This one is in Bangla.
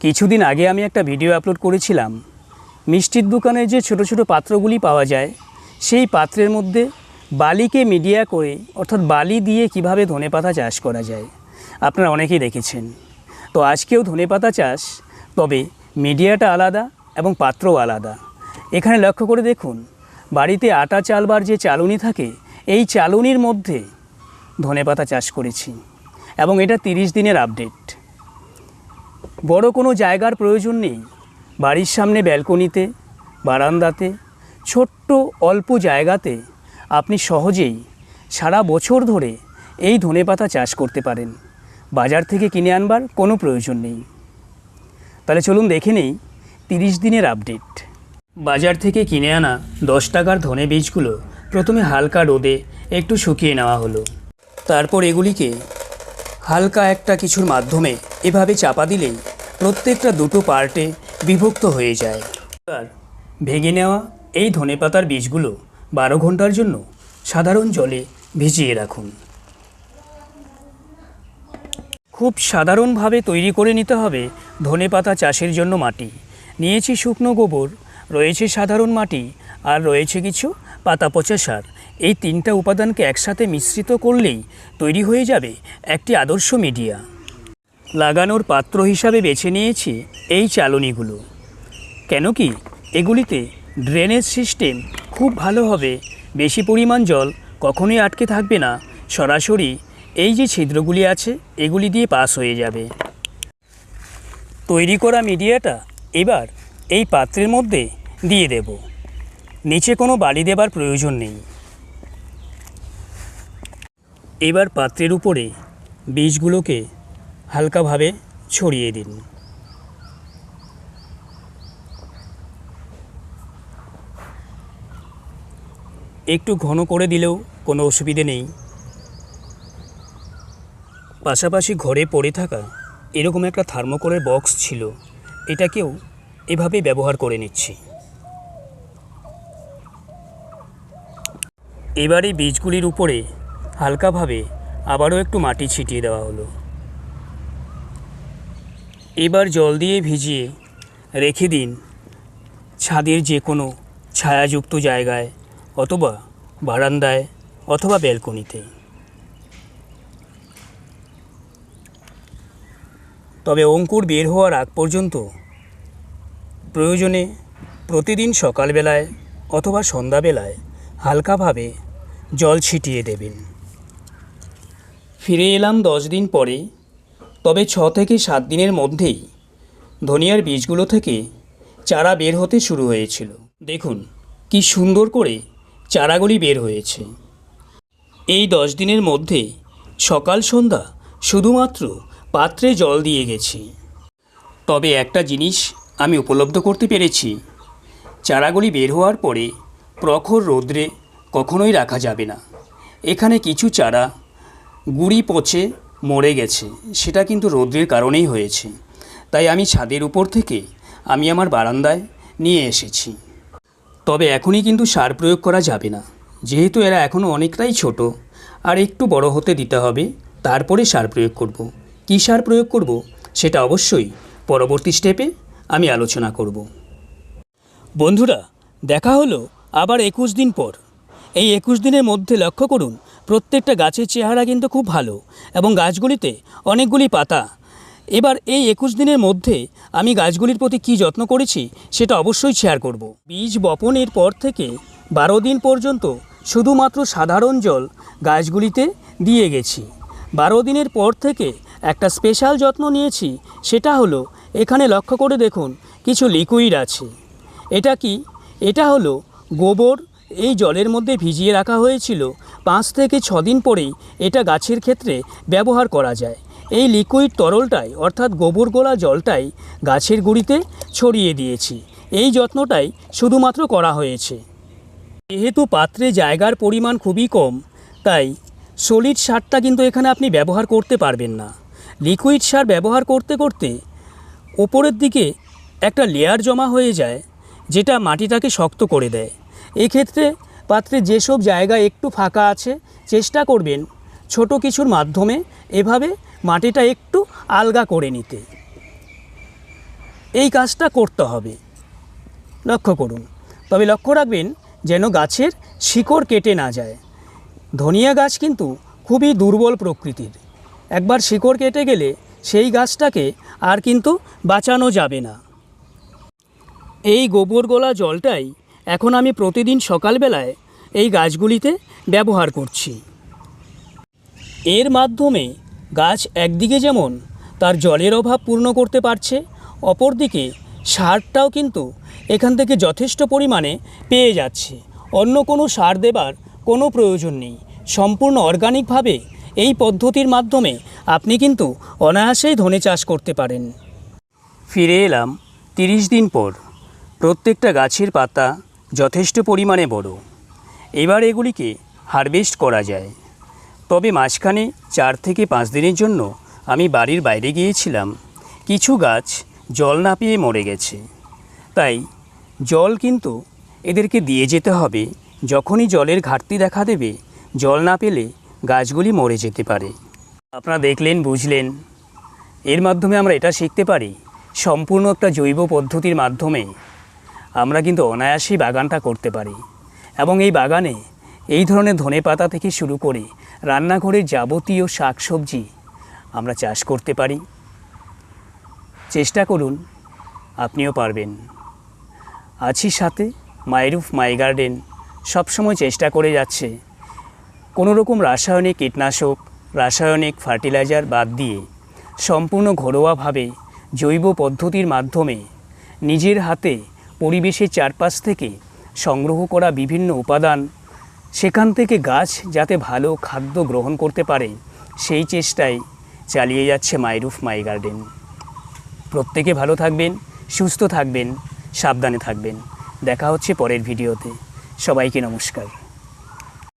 কিছুদিন আগে আমি একটা ভিডিও আপলোড করেছিলাম। মিষ্টির দোকানে যে ছোট ছোট পাত্রগুলি পাওয়া যায়, সেই পাত্রের মধ্যে বালিকে মিডিয়া করে, অর্থাৎ বালি দিয়ে কীভাবে ধনেপাতা চাষ করা যায়, আপনারা অনেকেই দেখেছেন। তো আজকেও ধনেপাতা চাষ, তবে মিডিয়াটা আলাদা এবং পাত্রও আলাদা। এখানে লক্ষ্য করে দেখুন, বাড়িতে আটা চালবার যে চালুনি থাকে, এই চালুনির মধ্যে ধনেপাতা চাষ করেছি এবং এটা তিরিশ দিনের আপডেট। বড় কোনো জায়গার প্রয়োজন নেই। বাড়ির সামনে ব্যালকনিতে, বারান্দাতে, ছোট্ট অল্প জায়গাতে আপনি সহজেই সারা বছর ধরে এই ধনেপাতা চাষ করতে পারেন। বাজার থেকে কিনে আনবার কোনো প্রয়োজন নেই। তাহলে চলুন দেখে নেই তিরিশ দিনের আপডেট। বাজার থেকে কিনে আনা দশ টাকার ধনে বীজগুলো প্রথমে হালকা রোদে একটু শুকিয়ে নেওয়া হলো। তারপর এগুলিকে হালকা একটা কিছুর মাধ্যমে এভাবে চাপা দিলেই প্রত্যেকটা দুটো পার্টে বিভক্ত হয়ে যায়। আর ভেঙে নেওয়া এই ধনেপাতার বীজগুলো বারো ঘণ্টার জন্য সাধারণ জলে ভিজিয়ে রাখুন। খুব সাধারণভাবে তৈরি করে নিতে হবে ধনেপাতা চাষের জন্য মাটি। নিয়েছি শুকনো গোবর, রয়েছে সাধারণ মাটি আর রয়েছে কিছু পাতা পচা সার। এই তিনটা উপাদানকে একসাথে মিশ্রিত করলেই তৈরি হয়ে যাবে একটি আদর্শ মিডিয়া। লাগানোর পাত্র হিসাবে বেছে নিয়েছি এই চালনিগুলো। কেন কি এগুলিতে ড্রেনেজ সিস্টেম খুব ভালো হবে, বেশি পরিমাণ জল কখনোই আটকে থাকবে না, সরাসরি এই যে ছিদ্রগুলি আছে এগুলি দিয়ে পাস হয়ে যাবে। তৈরি করা মিডিয়াটা এবার এই পাত্রের মধ্যে দিয়ে দেব। নিচে কোনো বালি দেবার প্রয়োজন নেই। এবার পাত্রের উপরে বীজগুলোকে হালকাভাবে ছড়িয়ে দিন। একটু ঘন করে দিলেও কোনো অসুবিধে নেই। পাশাপাশি ঘরে পড়ে থাকা এরকম একটা থার্মোকলের বক্স ছিল, এটাকেও এভাবে ব্যবহার করে নিচ্ছি। এবার বীজগুলির উপরে হালকাভাবে আবারও একটু মাটি ছিটিয়ে দেওয়া হলো। এবার জল দিয়ে ভিজিয়ে রেখে দিন ছাদের যে কোনো ছায়াযুক্ত জায়গায় অথবা বারান্দায় অথবা ব্যালকনিতে। তবে অঙ্কুর বের হওয়ার আগ পর্যন্ত প্রয়োজনে প্রতিদিন সকালবেলায় অথবা সন্ধ্যাবেলায় হালকাভাবে জল ছিটিয়ে দেবেন। ফিরে এলাম দশ দিন পরে তবে ছ থেকে সাত দিনের মধ্যেই ধনিয়ার বীজগুলো থেকে চারা বের হতে শুরু হয়েছিল। দেখুন, কি সুন্দর করে চারাগুলি বের হয়েছে। এই দশ দিনের মধ্যে সকাল সন্ধ্যা শুধুমাত্র পাত্রে জল দিয়ে গেছি। তবে একটা জিনিস আমি উপলব্ধ করতে পেরেছি, চারাগুলি বের হওয়ার পরে প্রখর রৌদ্রে কখনোই রাখা যাবে না। এখানে কিছু চারা গুড়ি পচে মরে গেছে। সেটা কিন্তু রৌদ্রের কারণেই হয়েছে। তাই আমি ছাদের উপর থেকে আমি আমার বারান্দায় নিয়ে এসেছি। তবে এখনই কিন্তু সার প্রয়োগ করা যাবে না। যেহেতু এরা এখনও অনেকটাই ছোট, আর একটু বড় হতে দিতে হবে, তারপরে সার প্রয়োগ করব। কী সার প্রয়োগ করব সেটা অবশ্যই পরবর্তী স্টেপে আমি আলোচনা করব। বন্ধুরা, দেখা হলো আবার একুশ দিন পর। এই একুশ দিনের মধ্যে লক্ষ্য করুন প্রত্যেকটা গাছের চেহারা কিন্তু খুব ভালো এবং গাছগুলিতে অনেকগুলি পাতা। এবার এই একুশ দিনের মধ্যে আমি গাছগুলির প্রতি কী যত্ন করেছি সেটা অবশ্যই শেয়ার করব। বীজ বপনের পর থেকে বারো দিন পর্যন্ত শুধুমাত্র সাধারণ জল গাছগুলিতে দিয়ে গেছি। বারো দিনের পর থেকে একটা স্পেশাল যত্ন নিয়েছি, সেটা হলো এখানে লক্ষ্য করে দেখুন, কিছু লিকুইড আছে। এটা কি? এটা হলো গোবর এই জলের মধ্যে ভিজিয়ে রাখা হয়েছিল। পাঁচ থেকে ছ দিন পরেই এটা গাছের ক্ষেত্রে ব্যবহার করা যায়। এই লিকুইড তরলটাই, অর্থাৎ গোবর গোলা জলটাই, গাছের গুঁড়িতে ছড়িয়ে দিয়েছি। এই যত্নটাই শুধুমাত্র করা হয়েছে। যেহেতু পাত্রে জায়গার পরিমাণ খুবই কম, তাই সলিড সারটা কিন্তু এখানে আপনি ব্যবহার করতে পারবেন না। লিকুইড সার ব্যবহার করতে করতে ওপরের দিকে একটা লেয়ার জমা হয়ে যায়, যেটা মাটিটাকে শক্ত করে দেয়। এক্ষেত্রে পাত্রে যেসব জায়গা একটু ফাঁকা আছে, চেষ্টা করবেন ছোট কিছুর মাধ্যমে এভাবে মাটিটা একটু আলগা করে নিতে। এই কাজটা করতে হবে। লক্ষ্য করুন। তবে লক্ষ্য রাখবেন যেন গাছের শিকড় কেটে না যায়। ধনিয়া গাছ কিন্তু খুবই দুর্বল প্রকৃতির। একবার শিকড় কেটে গেলে সেই গাছটাকে আর কিন্তু বাঁচানো যাবে না। এই গোবর গোলা জলটাই এখন আমি প্রতিদিন সকালবেলায় এই গাছগুলিতে ব্যবহার করছি। এর মাধ্যমে গাছ একদিকে যেমন তার জলের অভাব পূর্ণ করতে পারছে, অপরদিকে সারটাও কিন্তু এখান থেকে যথেষ্ট পরিমাণে পেয়ে যাচ্ছে। অন্য কোনো সার দেবার কোনো প্রয়োজন নেই। সম্পূর্ণ অর্গানিকভাবে এই পদ্ধতির মাধ্যমে আপনি কিন্তু অনায়াসেই ধনে চাষ করতে পারেন। ফিরে এলাম তিরিশ দিন পর। প্রত্যেকটা গাছের পাতা যথেষ্ট পরিমাণে বড়। এবার এগুলিকে হারভেস্ট করা যায়। তবে মাঝখানে চার থেকে পাঁচ দিনের জন্য আমি বাড়ির বাইরে গিয়েছিলাম। কিছু গাছ জল না পেয়ে মরে গেছে। তাই জল কিন্তু এদেরকে দিয়ে যেতে হবে। যখনই জলের ঘাটতি দেখা দেবে, জল না পেলে গাছগুলি মরে যেতে পারে। আপনারা দেখলেন, বুঝলেন। এর মাধ্যমে আমরা এটা শিখতে পারি। সম্পূর্ণ একটা জৈব পদ্ধতির মাধ্যমে আমরা কিন্তু অনায়াসেই বাগানটা করতে পারি। এবং এই বাগানে এই ধরনের ধনেপাতা থেকে শুরু করে রান্নাঘরের যাবতীয় শাকসবজি আমরা চাষ করতে পারি। চেষ্টা করুন, আপনিও পারবেন। আছি সাথে মাইরুফ মাই গার্ডেন সবসময় চেষ্টা করে যাচ্ছে। কোনো রকম রাসায়নিক কীটনাশক, রাসায়নিক ফার্টিলাইজার বাদ দিয়ে সম্পূর্ণ ঘরোয়াভাবে জৈব পদ্ধতির মাধ্যমে নিজের হাতে পরিবেশের চারপাশ থেকে সংগ্রহ করা বিভিন্ন উপাদান, সেখান থেকে গাছ যাতে ভালো খাদ্য গ্রহণ করতে পারে, সেই চেষ্টাই চালিয়ে যাচ্ছে মাইরুফ মাই গার্ডেন। প্রত্যেকে ভালো থাকবেন, সুস্থ থাকবেন, সাবধানে থাকবেন। দেখা হচ্ছে পরের ভিডিওতে। সবাইকে নমস্কার।